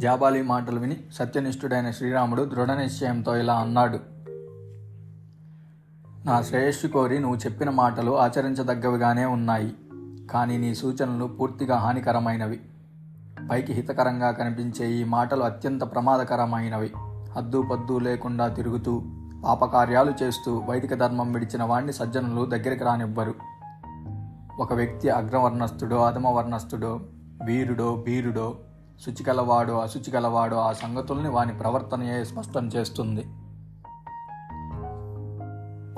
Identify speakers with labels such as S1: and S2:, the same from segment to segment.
S1: జాబాలి మాటలు విని సత్యనిష్ఠుడైన శ్రీరాముడు దృఢ నిశ్చయంతో ఇలా అన్నాడు. నా శ్రేయస్సు కోరి నువ్వు చెప్పిన మాటలు ఆచరించదగ్గవిగానే ఉన్నాయి. కానీ నీ సూచనలు పూర్తిగా హానికరమైనవి. పైకి హితకరంగా కనిపించే ఈ మాటలు అత్యంత ప్రమాదకరమైనవి. హద్దు పద్దు లేకుండా తిరుగుతూ పాపకార్యాలు చేస్తూ వైదిక ధర్మం విడిచిన వాణ్ణి సజ్జనులు దగ్గరికి రానివ్వరు. ఒక వ్యక్తి అగ్రవర్ణస్థుడో అధమవర్ణస్థుడో వీరుడో బీరుడో శుచికలవాడు అశుచికలవాడు ఆ సంగతుల్ని వాని ప్రవర్తనయే స్పష్టం చేస్తుంది.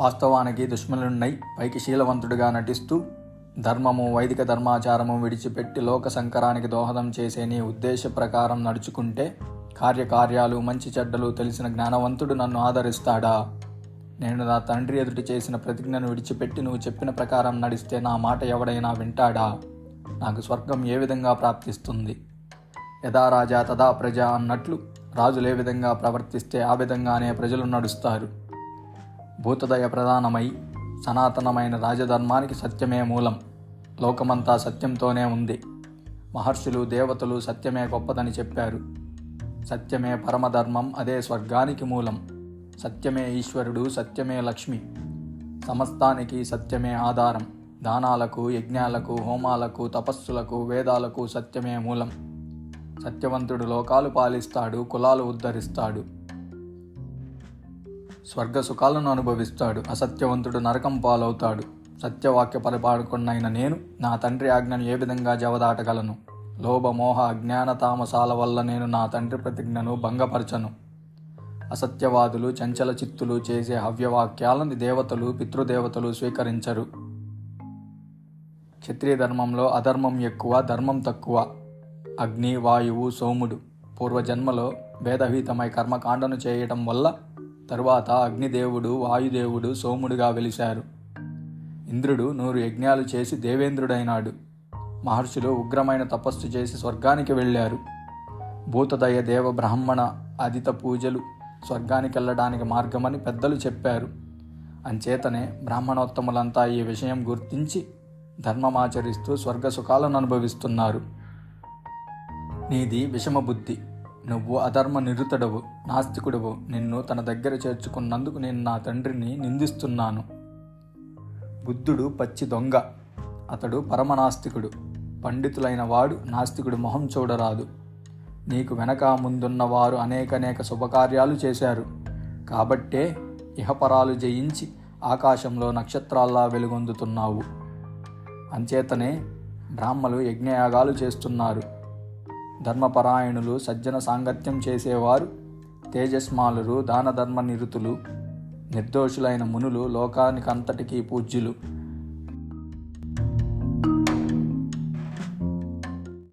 S1: వాస్తవానికి దుష్మనున్నై పైకి శీలవంతుడిగా నటిస్తూ ధర్మము వైదిక ధర్మాచారము విడిచిపెట్టి లోక సంకరానికి దోహదం చేసే నీ ఉద్దేశ ప్రకారం నడుచుకుంటే కార్యకార్యాలు మంచి చెడ్డలు తెలిసిన జ్ఞానవంతుడు నన్ను ఆదరిస్తాడా? నేను నా తండ్రి ఎదుటి చేసిన ప్రతిజ్ఞను విడిచిపెట్టి నువ్వు చెప్పిన ప్రకారం నడిస్తే నా మాట ఎవడైనా వింటాడా? నాకు స్వర్గం ఏ విధంగా ప్రాప్తిస్తుంది? యథా రాజా తదా ప్రజ అన్నట్లు రాజులు ఏ విధంగా ప్రవర్తిస్తే ఆ విధంగానే ప్రజలు నడుస్తారు. భూతదయ ప్రధానమై సనాతనమైన రాజధర్మానికి సత్యమే మూలం. లోకమంతా సత్యంతోనే ఉంది. మహర్షులు దేవతలు సత్యమే గొప్పదని చెప్పారు. సత్యమే పరమధర్మం అదే స్వర్గానికి మూలం. సత్యమే ఈశ్వరుడు సత్యమే లక్ష్మి. సమస్తానికి సత్యమే ఆధారం. దానాలకు యజ్ఞాలకు హోమాలకు తపస్సులకు వేదాలకు సత్యమే మూలం. సత్యవంతుడు లోకాలు పాలిస్తాడు కులాలు ఉద్ధరిస్తాడు. స్వర్గ సుఖాలను అనుభవిస్తాడు అసత్యవంతుడు నరకం పాలవుతాడు. సత్యవాక్య పరిపాలకున్నైన నేను నా తండ్రి ఆజ్ఞను ఏ విధంగా జవదాటగలను? లోభమోహ అజ్ఞాన తామసాల వల్ల నేను నా తండ్రి ప్రతిజ్ఞను భంగపరచను. అసత్యవాదులు చంచల చిత్తులు చేసే హవ్యవాక్యాలను దేవతలు పితృదేవతలు స్వీకరించరు. క్షత్రియ ధర్మంలో అధర్మం ఎక్కువ ధర్మం తక్కువ. అగ్ని వాయువు సోముడు పూర్వజన్మలో భేదహీతమై కర్మకాండను చేయటం వల్ల తరువాత అగ్నిదేవుడు వాయుదేవుడు సోముడుగా వెలిశారు. ఇంద్రుడు నూరు యజ్ఞాలు చేసి దేవేంద్రుడైనాడు. మహర్షులు ఉగ్రమైన తపస్సు చేసి స్వర్గానికి వెళ్ళారు. భూతదయ దేవ బ్రాహ్మణ అదిత పూజలు స్వర్గానికి వెళ్ళడానికి మార్గమని పెద్దలు చెప్పారు. అంచేతనే బ్రాహ్మణోత్తములంతా ఈ విషయం గుర్తించి ధర్మమాచరిస్తూ స్వర్గ సుఖాలను అనుభవిస్తున్నారు. నీది విషమ బుద్ధి నువ్వు అధర్మ నిరుతడవు నాస్తికుడవు. నిన్ను తన దగ్గర చేర్చుకున్నందుకు నేను నా తండ్రిని నిందిస్తున్నాను. బుద్ధుడు పచ్చి దొంగ. అతడు పరమనాస్తికుడు. పండితులైన వాడు నాస్తికుడు మొహం చూడరాదు. నీకు వెనక ముందున్న వారు అనేకనేక శుభకార్యాలు చేశారు. కాబట్టే ఇహపరాలు జయించి ఆకాశంలో నక్షత్రాల్లా వెలుగొందుతున్నావు. అంచేతనే బ్రాహ్మలు యజ్ఞయాగాలు చేస్తున్నారు. ధర్మపరాయణులు సజ్జన సాంగత్యం చేసేవారు తేజస్మాలురు దాన ధర్మ నిరుతులు నిర్దోషులైన మునులు లోకానికంతటికీ పూజ్యులు.